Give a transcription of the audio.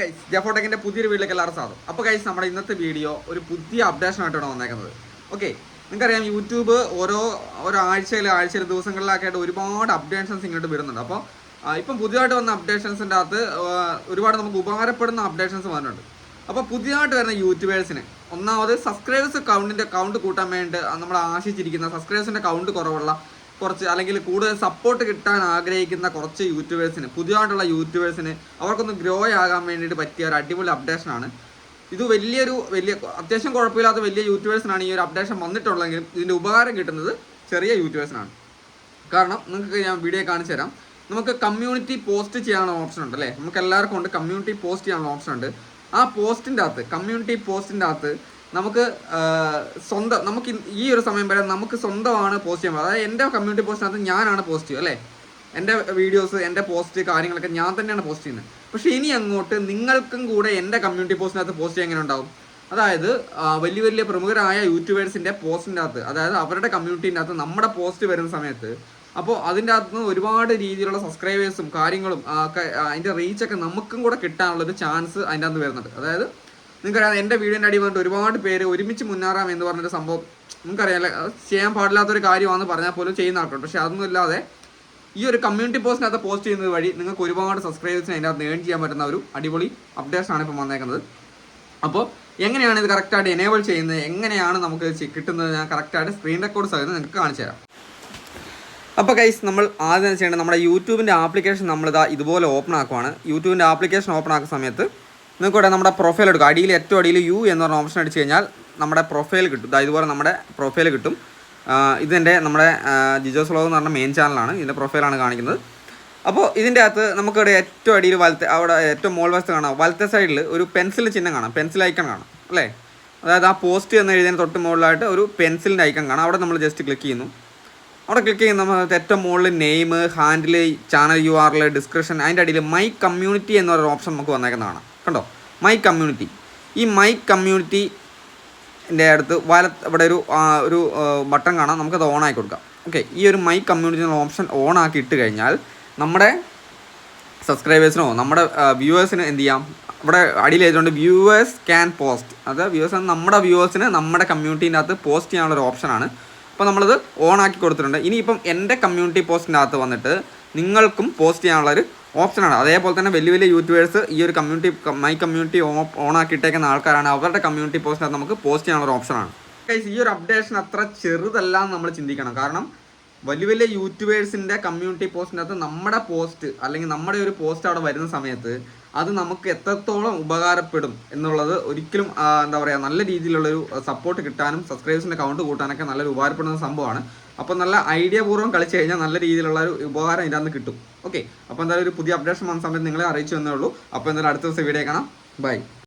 Guys ജഫോടെക്കിന്റെ പുതിയൊരു വീട്ടിലേക്ക് എല്ലാവരും സാധനം അപ്പോൾ ഗൈസ് നമ്മുടെ ഇന്നത്തെ വീഡിയോ ഒരു പുതിയ അപ്ഡേഷൻ ആയിട്ടാണ് വന്നേക്കുന്നത്. ഓക്കെ നിങ്ങൾക്കറിയാം യൂട്യൂബ് ഓരോ ഓരോ ആഴ്ചയിൽ ആഴ്ചയിൽ ദിവസങ്ങളിലൊക്കെ ആയിട്ട് ഒരുപാട് അപ്ഡേഷൻസ് ഇങ്ങോട്ട് വരുന്നുണ്ട്. അപ്പോൾ ഇപ്പം പുതിയതായിട്ട് വന്ന അപ്ഡേഷൻസിന്റെ അകത്ത് ഒരുപാട് നമുക്ക് ഉപകാരപ്പെടുന്ന അപ്ഡേഷൻസ് വന്നിട്ടുണ്ട്. അപ്പോൾ പുതിയതായിട്ട് വരുന്ന യൂട്യൂബേഴ്സിന് ഒന്നാമത് സബ്സ്ക്രൈബേഴ്സ് കൗണ്ടിന്റെ കൗണ്ട് കൂട്ടാൻ വേണ്ടി നമ്മൾ ആശിച്ചിരിക്കുന്ന സബ്സ്ക്രൈബേഴ്സിന്റെ കൗണ്ട് കുറവുള്ള കുറച്ച് അല്ലെങ്കിൽ കൂടുതൽ സപ്പോർട്ട് കിട്ടാൻ ആഗ്രഹിക്കുന്ന കുറച്ച് യൂട്യൂബേഴ്സിന് പുതിയതായിട്ടുള്ള യൂട്യൂബേഴ്സിന് അവർക്കൊന്ന് ഗ്രോ ആകാൻ വേണ്ടിയിട്ട് പറ്റിയ ഒരു അടിപൊളി അപ്ഡേഷനാണ് ഇത് വലിയൊരു വലിയ അത്യാവശ്യം കുഴപ്പമില്ലാത്ത വലിയ യൂട്യൂബേഴ്സിനാണ് ഈ ഒരു അപ്ഡേഷൻ വന്നിട്ടുള്ളതെങ്കിലും ഇതിന്റെ ഉപകാരം കിട്ടുന്നത് ചെറിയ യൂട്യൂബേഴ്സിനാണ് കാരണം നിങ്ങൾക്ക് ഞാൻ വീഡിയോ കാണിച്ചു തരാം. നമുക്ക് കമ്മ്യൂണിറ്റി പോസ്റ്റ് ചെയ്യാനുള്ള ഓപ്ഷൻ ഉണ്ട് അല്ലേ? നമുക്ക് എല്ലാവർക്കും ഉണ്ട് കമ്മ്യൂണിറ്റി പോസ്റ്റ് ചെയ്യാനുള്ള ഓപ്ഷൻ ഉണ്ട്. ആ പോസ്റ്റിന്റെ അകത്ത് കമ്മ്യൂണിറ്റി പോസ്റ്റിന്റെ അകത്ത് നമുക്ക് സ്വന്തം നമുക്ക് ഈ ഒരു സമയം വരെ നമുക്ക് സ്വന്തമാണ് പോസ്റ്റ് ചെയ്യാൻ അതായത് എന്റെ കമ്മ്യൂണിറ്റി പോസ്റ്റിനകത്ത് ഞാനാണ് പോസ്റ്റ് ചെയ്യുക അല്ലേ? എന്റെ വീഡിയോസ് എന്റെ പോസ്റ്റ് കാര്യങ്ങളൊക്കെ ഞാൻ തന്നെയാണ് പോസ്റ്റ് ചെയ്യുന്നത്. പക്ഷേ ഇനി അങ്ങോട്ട് നിങ്ങൾക്കും കൂടെ എന്റെ കമ്മ്യൂണിറ്റി പോസ്റ്റിനകത്ത് പോസ്റ്റ് ചെയ്യാൻ എങ്ങനെ ഉണ്ടാവും? അതായത് വലിയ വലിയ പ്രമുഖരായ യൂട്യൂബേഴ്സിന്റെ പോസ്റ്റിന്റെ അകത്ത് അതായത് അവരുടെ കമ്മ്യൂണിറ്റീന്റെ അകത്ത് നമ്മുടെ പോസ്റ്റ് വരുന്ന സമയത്ത് അപ്പോൾ അതിന്റെ അകത്ത് നിന്ന് ഒരുപാട് രീതിയിലുള്ള സബ്സ്ക്രൈബേഴ്സും കാര്യങ്ങളും അതിന്റെ റീച്ചൊക്കെ നമുക്കും കൂടെ കിട്ടാനുള്ളൊരു ചാൻസ് അതിന്റെ അകത്ത് വരുന്നുണ്ട്. അതായത് നിങ്ങൾക്കറിയാം എന്റെ വീടിന്റെ അടി വന്നിട്ട് ഒരുപാട് പേര് ഒരുമിച്ച് മുന്നേറാം എന്ന് പറഞ്ഞൊരു സംഭവം. നിങ്ങൾക്കറിയാം അത് ചെയ്യാൻ പാടില്ലാത്തൊരു കാര്യമാണെന്ന് പറഞ്ഞാൽ പോലും ചെയ്യുന്ന ആൾക്കുണ്ട് പക്ഷേ അതൊന്നും ഇല്ലാതെ ഈ ഒരു കമ്മ്യൂണിറ്റി പോസ്റ്റിനകത്ത് പോസ്റ്റ് ചെയ്യുന്നത് വഴി നിങ്ങൾക്ക് ഒരുപാട് സബ്സ്ക്രൈബേഴ്സിന് അതിന്റെ അകത്ത് ഏൺ ചെയ്യാൻ പറ്റുന്ന ഒരു അടിപൊളി അപ്ഡേഷൻ ആണ് ഇപ്പം വന്നേക്കുന്നത്. അപ്പോൾ എങ്ങനെയാണ് ഇത് കറക്റ്റായിട്ട് എനേബിൾ ചെയ്യുന്നത്? എങ്ങനെയാണ് നമുക്ക് കിട്ടുന്നത്? ഞാൻ കറക്റ്റായിട്ട് സ്ക്രീൻ റെക്കോർഡ് സഹിതം നിങ്ങൾക്ക് കാണിച്ചു തരാം. അപ്പോൾ കൈസ് നമ്മൾ ആദ്യം ചെയ്യേണ്ടത് നമ്മുടെ യൂട്യൂബിന്റെ ആപ്ലിക്കേഷൻ നമ്മളിതാ ഇതുപോലെ ഓപ്പൺ ആക്കുവാണ്. യൂട്യൂബിന്റെ ആപ്ലിക്കേഷൻ ഓപ്പൺ ആക്കുന്ന സമയത്ത് നിങ്ങൾക്ക് ഇവിടെ നമ്മുടെ പ്രൊഫൈൽ എടുക്കുക അടിയിൽ ഏറ്റവും അടിയിൽ യു എന്ന് പറഞ്ഞ ഓപ്ഷൻ അടിച്ച് കഴിഞ്ഞാൽ നമ്മുടെ പ്രൊഫൈൽ കിട്ടും. ഇതുപോലെ നമ്മുടെ പ്രൊഫൈൽ കിട്ടും. ഇതിന്റെ നമ്മുടെ ജിജോസ് വ്ളോഗ് എന്ന് പറഞ്ഞ മെയിൻ ചാനലാണ് ഇതിന്റെ പ്രൊഫൈലാണ് കാണിക്കുന്നത്. അപ്പോൾ ഇതിന്റെ അകത്ത് നമുക്കിവിടെ ഏറ്റവും അടിയിൽ വലത്തെ അവിടെ ഏറ്റവും മോൾ വശത്ത് കാണാം. വലത്തെ സൈഡിൽ ഒരു പെൻസിൽ ചിഹ്നം കാണാം. പെൻസിൽ ഐക്കൺ കാണാം. അല്ലേ? അതായത് ആ പോസ്റ്റ് എന്ന് എഴുതിയതിന് തൊട്ട് മുകളിലായിട്ട് ഒരു പെൻസിലിന്റെ ഐക്കൺ കാണാം. അവിടെ നമ്മൾ ജസ്റ്റ് ക്ലിക്ക് ചെയ്യുന്നു. അവിടെ ക്ലിക്ക് ചെയ്യുന്ന ഏറ്റവും മുകളിൽ നെയിം ഹാൻഡിൽ ചാനൽ യു ആറിൽ ഡിസ്ക്രിപ്ഷൻ അതിന്റെ അടിയിൽ മൈ കമ്മ്യൂണിറ്റി എന്ന് പറയുന്ന ഓപ്ഷൻ നമുക്ക് വന്നേക്കുന്നതാണ്. കണ്ടോ? മൈ കമ്മ്യൂണിറ്റി ഈ മൈ കമ്മ്യൂണിറ്റി എന്റെ അടുത്ത് വല ഇവിടെ ഒരു ഒരു ബട്ടൺ കാണാം. നമുക്കത് ഓൺ ആക്കി കൊടുക്കാം. ഓക്കെ ഈ ഒരു മൈ കമ്മ്യൂണിറ്റി എന്നുള്ള ഓപ്ഷൻ ഓൺ ആക്കി ഇട്ട് കഴിഞ്ഞാൽ നമ്മുടെ സബ്സ്ക്രൈബേഴ്സിനോ നമ്മുടെ വ്യൂവേഴ്സിന് എന്ത് ചെയ്യാം? ഇവിടെ അടിയിൽ എഴുതുകൊണ്ട് വ്യൂവേഴ്സ് ക്യാൻ പോസ്റ്റ് അത് വ്യൂവേഴ്സ് നമ്മുടെ വ്യൂവേഴ്സിന് നമ്മുടെ കമ്മ്യൂണിറ്റീന്റെ അകത്ത് പോസ്റ്റ് ചെയ്യാനുള്ള ഒരു ഓപ്ഷനാണ് അപ്പോൾ നമ്മളത് ഓൺ ആക്കി കൊടുത്തിട്ടുണ്ട്. ഇനിയിപ്പം എന്റെ കമ്മ്യൂണിറ്റി പോസ്റ്റിന്റെ അകത്ത് വന്നിട്ട് നിങ്ങൾക്കും പോസ്റ്റ് ചെയ്യാനുള്ളൊരു ഓപ്ഷനാണ് അതേപോലെ തന്നെ വലിയ വലിയ യൂട്യൂബേഴ്സ് ഈ ഒരു കമ്മ്യൂണിറ്റി മൈ കമ്മ്യൂണിറ്റി ഓൺ ആക്കിയിട്ടേക്കുന്ന ആൾക്കാരാണ്. അവരുടെ കമ്മ്യൂണിറ്റി പോസ്റ്റിനകത്ത് നമുക്ക് പോസ്റ്റ് ചെയ്യാനുള്ള ഒരു ഓപ്ഷനാണ് ഈ ഒരു അപ്ഡേഷൻ അത്ര ചെറുതല്ല എന്ന് നമ്മൾ ചിന്തിക്കണം. കാരണം വലിയ വലിയ യൂട്യൂബേഴ്സിന്റെ കമ്മ്യൂണിറ്റി പോസ്റ്റിനകത്ത് നമ്മുടെ പോസ്റ്റ് അല്ലെങ്കിൽ നമ്മുടെ ഒരു പോസ്റ്റ് അവിടെ വരുന്ന സമയത്ത് അത് നമുക്ക് എത്രത്തോളം ഉപകാരപ്പെടും എന്നുള്ളത് ഒരിക്കലും എന്താ പറയുക നല്ല രീതിയിലുള്ളൊരു സപ്പോർട്ട് കിട്ടാനും സബ്സ്ക്രൈബേഴ്സിന്റെ കൗണ്ട് കൂട്ടാനൊക്കെ നല്ലൊരു ഉപകാരപ്പെടുന്ന സംഭവമാണ്. അപ്പോൾ നല്ല ഐഡിയ പൂർവം കളിച്ച് കഴിഞ്ഞാൽ നല്ല രീതിയിലുള്ള ഒരു ഉപകാരം ഇതിനകത്ത് കിട്ടും. ഓക്കെ അപ്പോൾ എന്തായാലും ഒരു പുതിയ അപ്ഡേഷൻ വന്ന സമയത്ത് നിങ്ങളെ അറിയിച്ചു തന്നേ ഉള്ളൂ. അപ്പോൾ എന്തായാലും അടുത്ത ദിവസം വീഡിയോ കാണാം. ബൈ